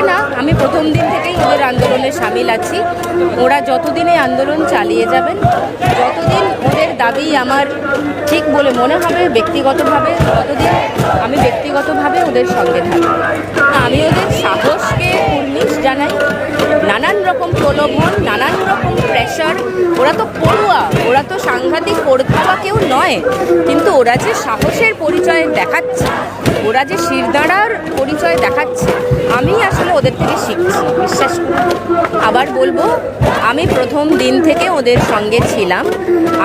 আজকে না। আমি প্রথম দিন থেকেই ওদের আন্দোলনে সামিল আছি। ওরা যতদিন এই আন্দোলন চালিয়ে যাবেন, যতদিন ওদের দাবি আমার ঠিক বলে মনে হবে, ব্যক্তিগতভাবে, ততদিন আমি ব্যক্তিগতভাবে ওদের সঙ্গে থাকি আমি ওদের সাহসকে উন্নিশ জানাই। নানান রকম প্রলোভন, নানান রকম প্রেশার ওরা তো পড়ুয়া, ওরা তো সাংঘাতিক পড়খাওয়া কেউ নয়, কিন্তু ওরা যে সাহসের পরিচয় দেখাচ্ছে, ওরা যে শিরদাঁড়ার পরিচয় দেখাচ্ছে, আমি আসলে ওদের থেকে শিখছি, বিশ্বাস করি। আবার বলব, আমি প্রথম দিন থেকে ওদের সঙ্গে ছিলাম,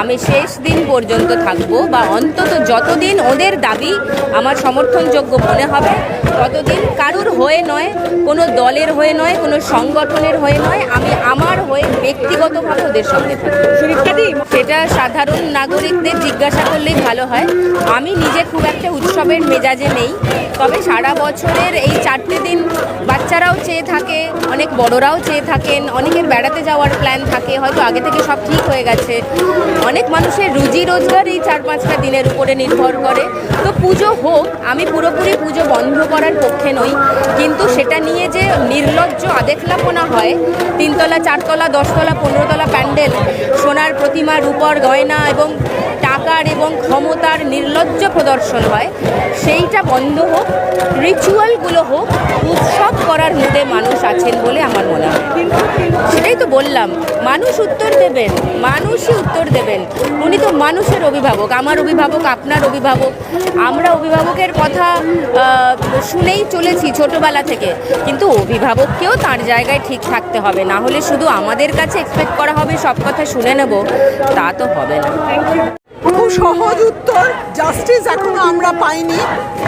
আমি শেষ দিন পর্যন্ত থাকব বা অন্তত যতদিন ওদের দাবি আমার সমর্থনযোগ্য মনে হবে, ততদিন কারুর হয়ে নয়, কোনো দলের হয়ে নয়, কোনো সংগঠনের হয়ে নয়, আমি আমার হয়ে, ব্যক্তিগতভাবে ওদের সঙ্গে থাকব সেটা সাধারণ নাগরিকদের জিজ্ঞাসা করলেই ভালো হয়। আমি নিজে খুব একটা উৎসবের মেজাজে নেই। তবে সারা বছরের এই চারটে দিন বাচ্চারাও চেয়ে থাকে, অনেক বড়রাও চেয়ে থাকেন, অনেকের বেড়াতে যাওয়ার প্ল্যান থাকে, হয়তো আগে থেকে সব ঠিক হয়ে গেছে। অনেক মানুষের রুজি রোজগার এই চার পাঁচটা দিনের উপরে নির্ভর করে। তো পুজো হোক, আমি পুরোপুরি পুজো বন্ধ করার পক্ষে নই, কিন্তু সেটা নিয়ে যে নির্লজ্জ আদেখলাপনা হয়, তিনতলা, চারতলা, দশতলা, পনেরোতলা প্যান্ডেল, সোনার প্রতিমা রূপর গয়না এবং টাকার এবং ক্ষমতার নির্লজ্জ প্রদর্শন হয়, সেইটা বন্ধ হোক রিচুয়ালগুলো হোক, উৎসব করার মুডে মানুষ আছেন বলে আমার মনে হয়। সেটাই তো বললাম, মানুষ উত্তর দেবেন, মানুষই উত্তর দেবেন। উনি তো মানুষের অভিভাবক, আমার অভিভাবক, আপনার অভিভাবক। আমরা অভিভাবকের কথা শুনেই চলেছি ছোটবেলা থেকে। কিন্তু অভিভাবককেও তার জায়গায় ঠিক থাকতে হবে, না হলে শুধু আমাদের কাছে এক্সপেক্ট করা হবে, সব কথা শুনে নেব, তা তো হবে না। খুব সহজ উত্তর জাস্টিস এখনও আমরা পাইনি।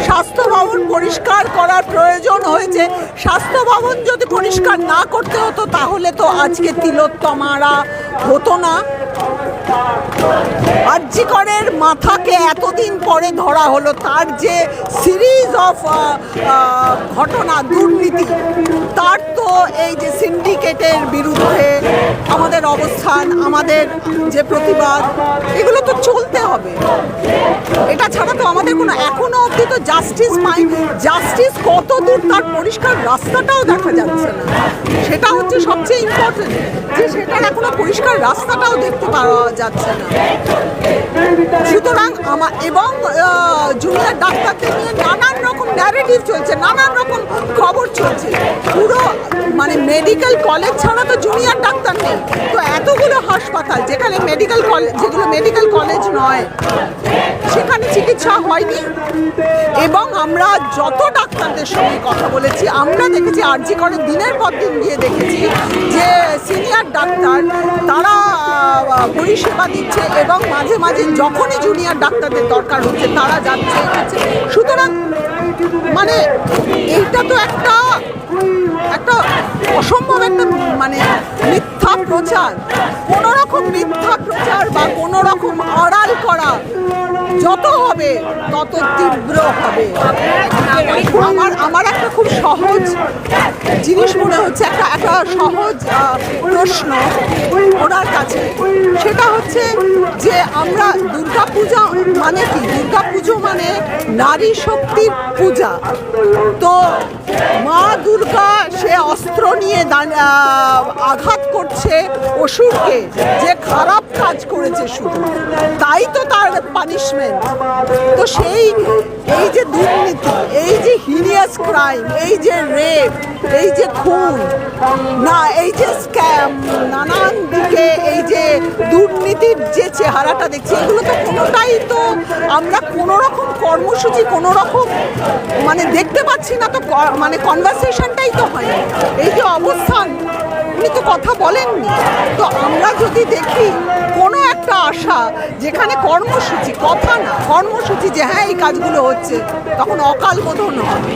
স্বাস্থ্য ভবন পরিষ্কার করার প্রয়োজন হয়েছে। স্বাস্থ্য ভবন যদি পরিষ্কার না করতে হতো, তাহলে তো আজকে তিলোত্তমারা হতো না। আর্যিকরের মাথাকে এতদিন পরে ধরা হলো, তার যে সিরিজ অফ ঘটনা, দুর্নীতি, তার তো এই যে সিন্ডিকেটের বিরুদ্ধে অবস্থান আমাদের যে প্রতিবাদ, এগুলো তো চলতে হবে। এটা ছাড়া তো আমাদের কোনো এখনও অবধি তো জাস্টিস পাই জাস্টিস কত দূর তার পরিষ্কার রাস্তাটাও দেখা যাচ্ছে না। সেটা হচ্ছে সবচেয়ে ইম্পর্টেন্ট যে সেটার এখনও পরিষ্কার রাস্তাটাও দেখতে পাওয়া যাচ্ছে না। সুতরাং আমার এবং জুনিয়র ডাক্তারদের নিয়ে নানান ন্যারেটিভ চলছে, নানান রকম খবর চলছে। পুরো মানে মেডিকেল কলেজ ছাড়া তো জুনিয়র ডাক্তার নেই। তো এতগুলো হাসপাতাল যেখানে মেডিকেল কলেজ যেগুলো মেডিকেল কলেজ নয়, সেখানে চিকিৎসা হয়নি? এবং আমরা যত ডাক্তারদের সঙ্গে কথা বলেছি, আমরা দেখেছি আরজি করে দিনের পর দিন গিয়ে দেখেছি যে সিনিয়র ডাক্তার, তারা পরিষেবা দিচ্ছে এবং মাঝে মাঝে যখনই জুনিয়র ডাক্তারদের দরকার হচ্ছে, তারা যাচ্ছে। সুতরাং মানে এইটা তো একটা একটা অসম্ভব একটা মানে মিথ্যা প্রচার। কোনো রকম মিথ্যা প্রচার বা কোনো রকম আড়াল করা যত হবে, তত তীব্র হবে। আমার আমার একটা খুব সহজ জিনিস মনে হচ্ছে, একটা একটা সহজ প্রশ্ন। ওনার কাছে। সেটা হচ্ছে যে আমরা দুর্গা পূজা মানে কি? দুর্গা পুজো মানে নারী শক্তির পূজা। তো মা দুর্গা সে অস্ত্র নিয়ে আঘাত করছে অসুরকে। যে খারাপ কাজ করেছে শুধু। তাই তো তার পানিশমেন্ট তো সেই এই যে দুর্নীতি, এই যে হিনিয়াস ক্রাইম এই যে রেপ এই যে খুন, না, এই যে স্ক্যাম নানান দিকে এই যে দুর্নীতির যে চেহারাটা দেখছি, এগুলো তো কোনোটাই তো আমরা কোনো রকম কর্মসূচি কোনো রকম মানে দেখতে পাচ্ছি না তো মানে কনভারসেশনটাই তো হয় এই যে অবস্থান, উনি তো কথা বলেননি। তো আমরা যদি দেখি, কোনো একটা আশা, যেখানে কর্মসূচি, কথা না, কর্মসূচি যে হ্যাঁ এই কাজগুলো হচ্ছে, তখন অকাল বোধন হবে।